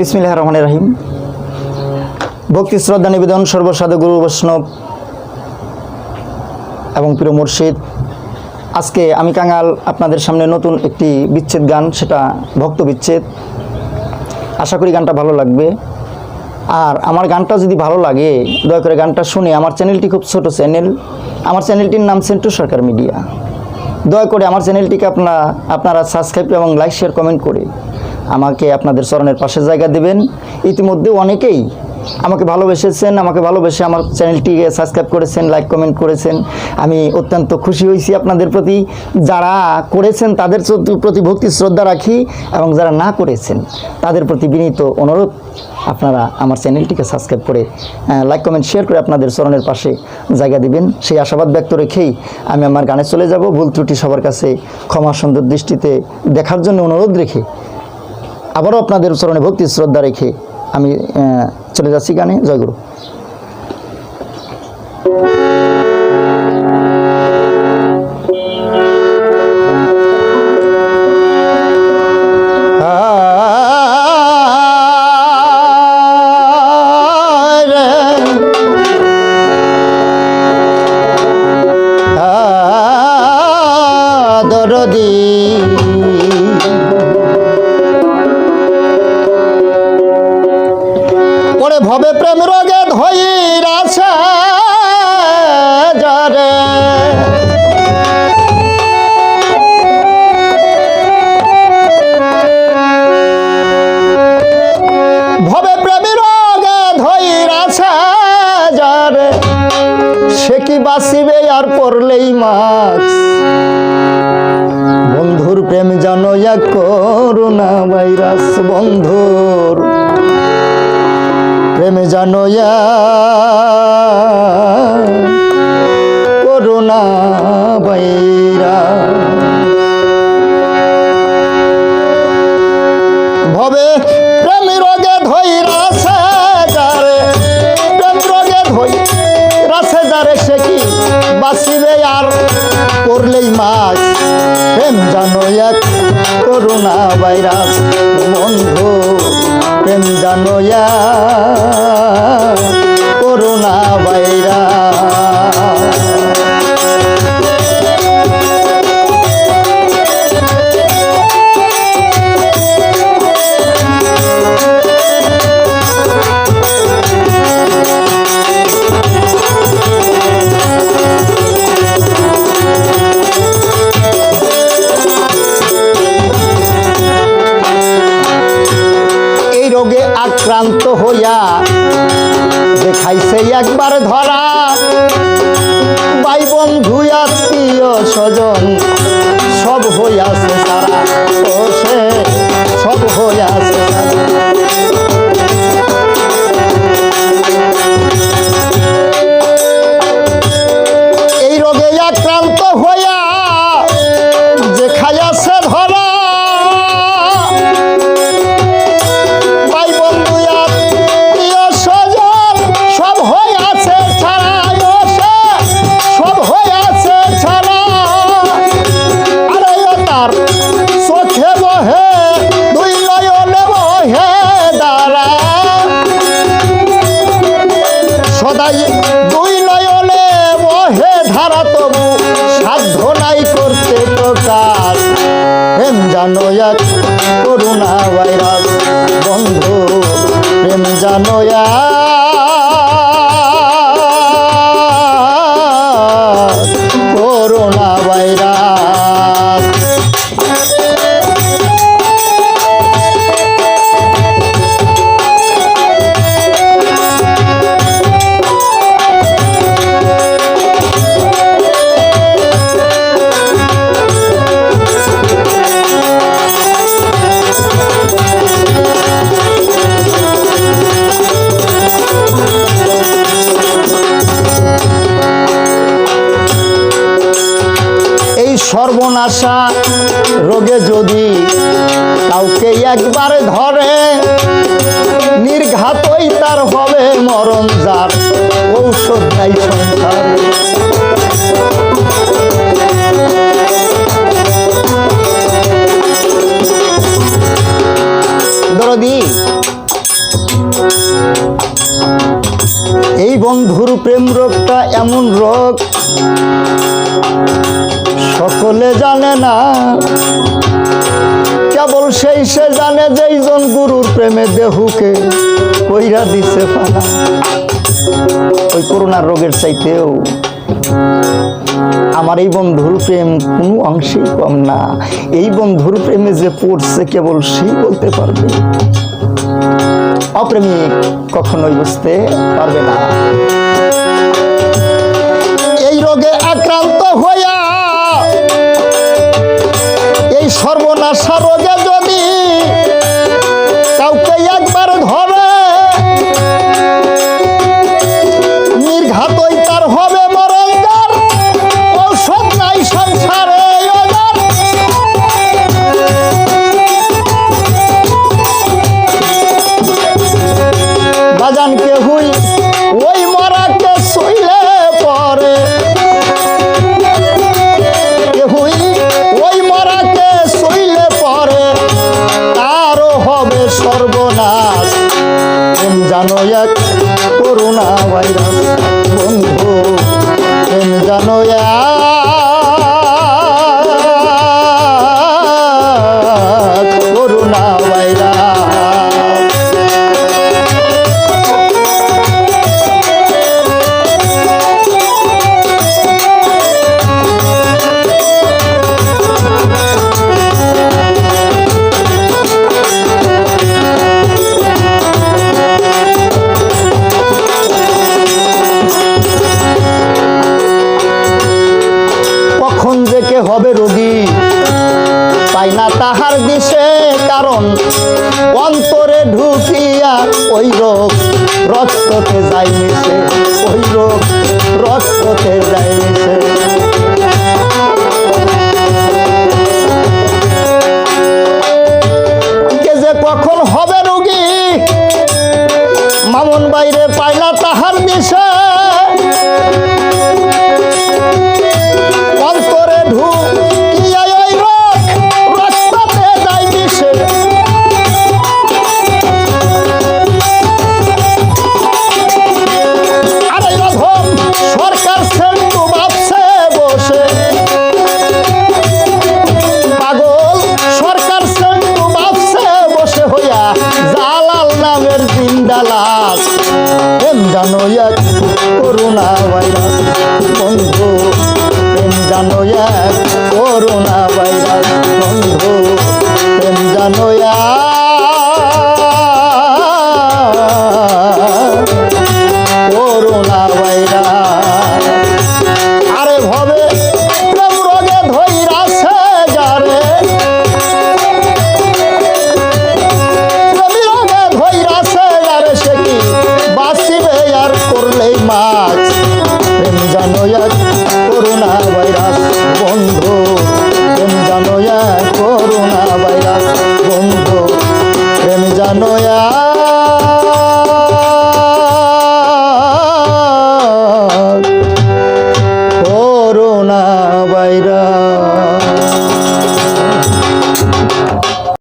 বিসমিল্লাহ রহমান রাহিম। ভক্তি, শ্রদ্ধা, নিবেদন, সর্বসাধু গুরু বৈষ্ণব এবং প্রিয় মুর্শিদ, আজকে আমি কাঙাল আপনাদের সামনে নতুন একটি বিচ্ছেদ গান, সেটা ভক্ত বিচ্ছেদ। আশা করি গানটা ভালো লাগবে। আর আমার গানটা যদি ভালো লাগে, দয়া করে গানটা শুনে আমার চ্যানেলটি খুব ছোট চ্যানেল, আমার চ্যানেলটির নাম সেন্টু সরকার মিডিয়া। দয়া করে আমার চ্যানেলটিকে আপনারা আপনারা সাবস্ক্রাইব এবং লাইক শেয়ার কমেন্ট করে আমাকে আপনাদের চরণের পাশে জায়গা দেবেন। ইতিমধ্যে অনেকেই আমাকে ভালোবেসেছেন, আমাকে ভালোবেসে আমার চ্যানেলটিকে সাবস্ক্রাইব করেছেন, লাইক, কমেন্ট করেছেন। আমি অত্যন্ত খুশি হয়েছি আপনাদের প্রতি। যারা করেছেন, তাদের প্রতি- ভক্তি, শ্রদ্ধা রাখি এবং যারা না করেছেন, তাদের প্রতি বিনীত অনুরোধ আপনারা আমার চ্যানেলটিকে সাবস্ক্রাইব করে লাইক, কমেন্ট, শেয়ার করে আপনাদের চরণের পাশে জায়গা দিবেন। সেই আশাবাদ ব্যক্ত রেখেই আমি আমার গানে চলে যাব। ভুল ত্রুটি সবার কাছে ক্ষমা সুন্দর দৃষ্টিতে দেখার জন্য অনুরোধ রেখে আবারও আপনাদের চরণে ভক্তি শ্রদ্ধা রেখে আমি চলে যাচ্ছি গানে। জয়গুরু এক করোনা ভাইরাস বন্ধুর। প্রেমে জানো করোনা বাইরা ভবে ধই রাসে যারে বাঁচিবে আর? করলেই মাছ, প্রেম জানো এক করোনা ভাইরাস বন্ধু প্রেম জানো রোগে আক্রান্ত হইয়া যে খাইছে একবার ধরা। ভাই বন্ধু, আত্মীয় স্বজন, সব হইয়াছে তারা। ও সে সদাই সর্বনাশা রোগে যদি কাউকে একবার ধরে, নির্ঘাতই তার হবে মরণ যার ঔষধ নাই সংসার। এই বন্ধুর প্রেম রোগটা এমন রোগ সকলে জানে না। কেবল সেই সে জানে যেই জন গুরুর প্রেমে দেহুকে কইরা দিছে ফানা ওই করোনার রোগের চাইতেও আমার এই বন্ধুর প্রেম কোনো অংশেই কম না। এই বন্ধুর প্রেমে যে পড়ছে কেবল সেই বলতে পারবে। অপ্রেমিক কখনোই বুঝতে পারবে না। এই রোগে আক্রান্ত হইয়া সর্বনাশা রোগে যদি প্রেম জানো এক করুণা ভাইরাস বন্ধু প্রেম জানো এক। করোনা ভাইরাস বন্ধ।